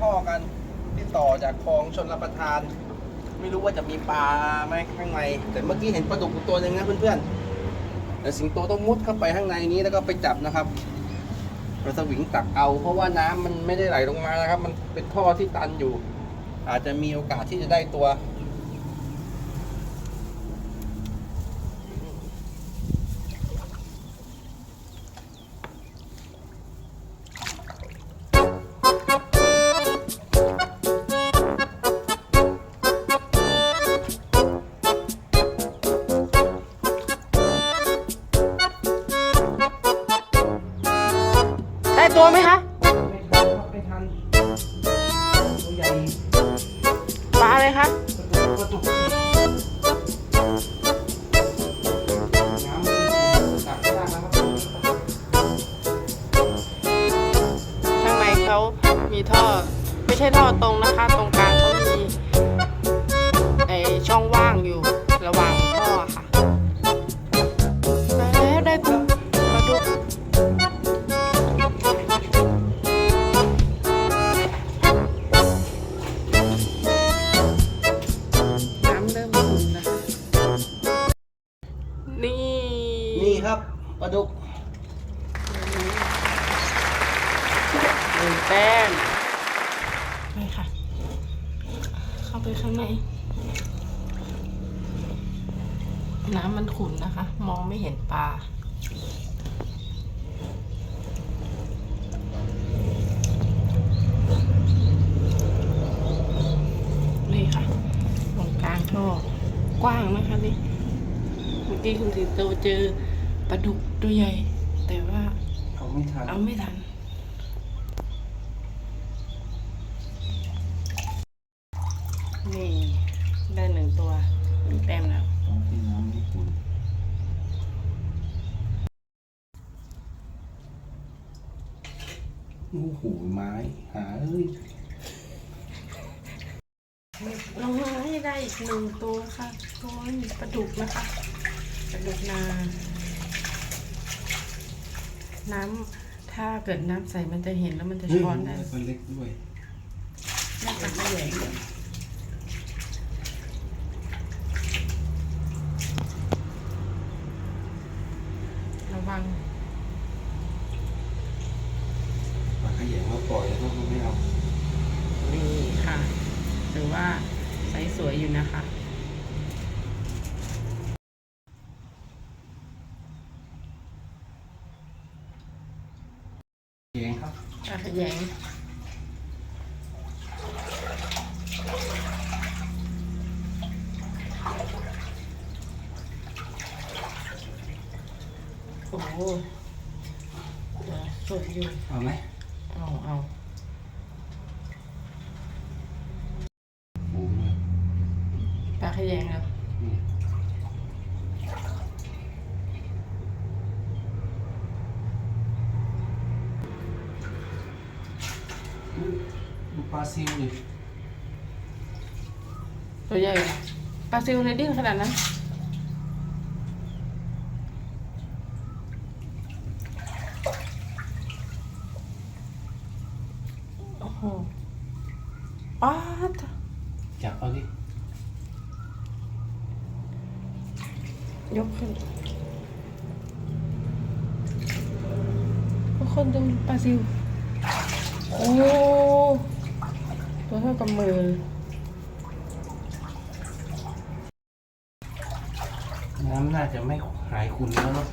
ท่อกันที่ต่อจากคลองชนรับประทาน ไม่รู้ว่าจะมีปลาไหมข้างใน แต่เมื่อกี้เห็นปลาดุกตัวหนึงนะเพื่อนๆแต่สิงโตต้องมุดเข้าไปข้างในนี้แล้วก็ไปจับนะครับเราสวิงตักเอา เพราะว่าน้ำมันไม่ได้ไหลลงมานะครับ มันเป็นท่อที่ตันอยู่ อาจจะมีโอกาสที่จะได้ตัว ครับปลาดุกหนึ่งแต้มไปค่ะ เข้าไปข้างใน น้ำมันขุ่นนะคะ มองไม่เห็นปลานี่ค่ะตรงกลางท่อกว้างนะคะนี่เมื่อกี้คุณสิงโตเจอ ปลาดุกตัวใหญ่ แต่ว่าเอาไม่ทันเอาไม่ทัน นี่ ได้หนึ่งตัวหนึ่งแต้มแล้วต้องที่น้ำไม่ขุ่นโอ้โหไม้ หาเอ้ยลองมาให้ได้อีกหนึ่งตัวค่ะตัวนี้ปลาดุกนะคะปลาดุกนา น้ำถ้าเกิดน้ำใสมันจะเห็นแล้วมันจะช้อนได้ปลาเล็กด้วยน่าจะขยงระวังปลาขยงเราปล่อยแล้วก็ไม่เอา นี่ค่ะ ถือว่าไซส์สวยอยู่นะคะ เองครับ ปลาขยงโอ้โหเดี๋ยวสดอยู่ เอาไหม เอาเอา ฝูงเลย ปลาขยงแล้ว นี่ดูปลา ซิวดิตัวใหญ่ปลาซิวในดิ้นขนาดนั้นโอ้โหป้าดจับเอาดิ ยกขึ้นทุกคนดูปลาซิว โอ้ ตัวเท่ากับมือน้ำน่าจะไม่หายขุ่นแล้วเนาะ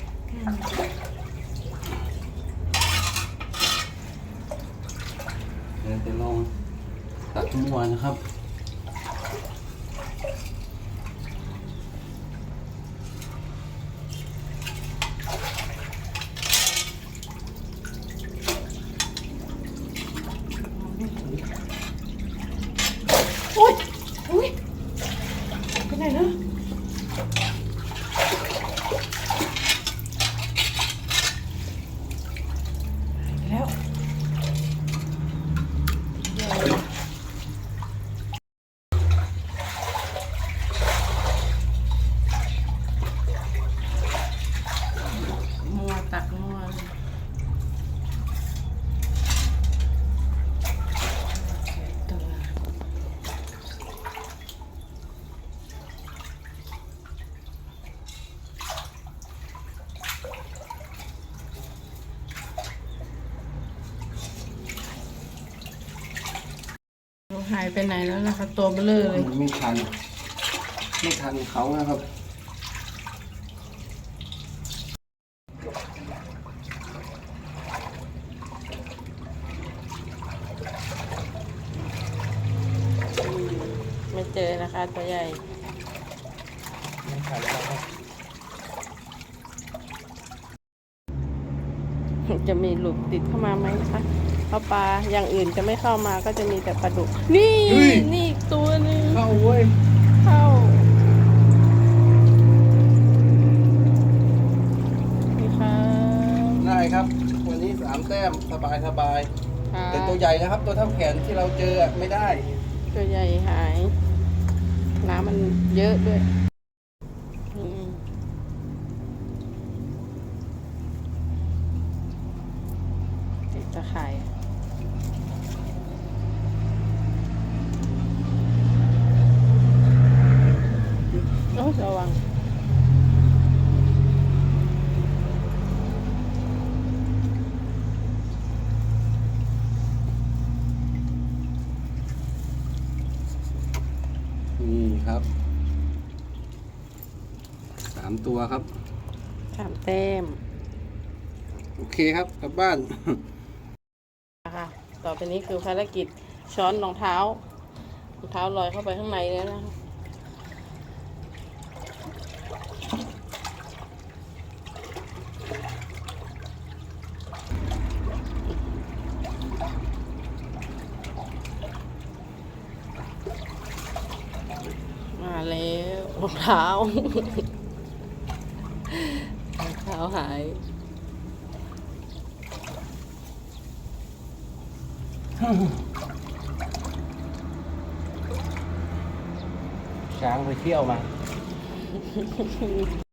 เดี๋ยวจะลองตัดมั่วนะครับ อุ้ยอุ้ยไปไหนนะหายไปแล้ว หายไปไหนแล้วนะคะ ตัวเบลอเลยมันไม่ทัน ไม่ทันเขานะครับไม่เจอนะคะตัวใหญ่ไม่ทันแล้วครับ จะมีหลุดติดเข้ามาไหมนะคะเพราะปลาอย่างอื่นจะไม่เข้ามาก็จะมีแต่ปลาดุก นี่นี่อีกตัวหนึงเข้าเว้ยเข้านี่ค่ะได้ครับ วันนี้สามแต้มสบายสบายค่ะแต่ตัวใหญ่นะครับ ตัวเท่าแขนที่เราเจออะไม่ได้ ตัวใหญ่หาย น้ำมันเยอะด้วยอืมติดตะ ข่ายโอ้ยระวังนี่ครับสามตัวครับ สามแต้ม โอเคครับกลับบ้านนะคะ ต่อไปนี้คือภารกิจช้อนรองเท้ารองเท้าลอยเข้าไปข้างในแล้วนะคะมาแล้วรองเท้ารองเท้าหาย ช้างไปเที่ยวมา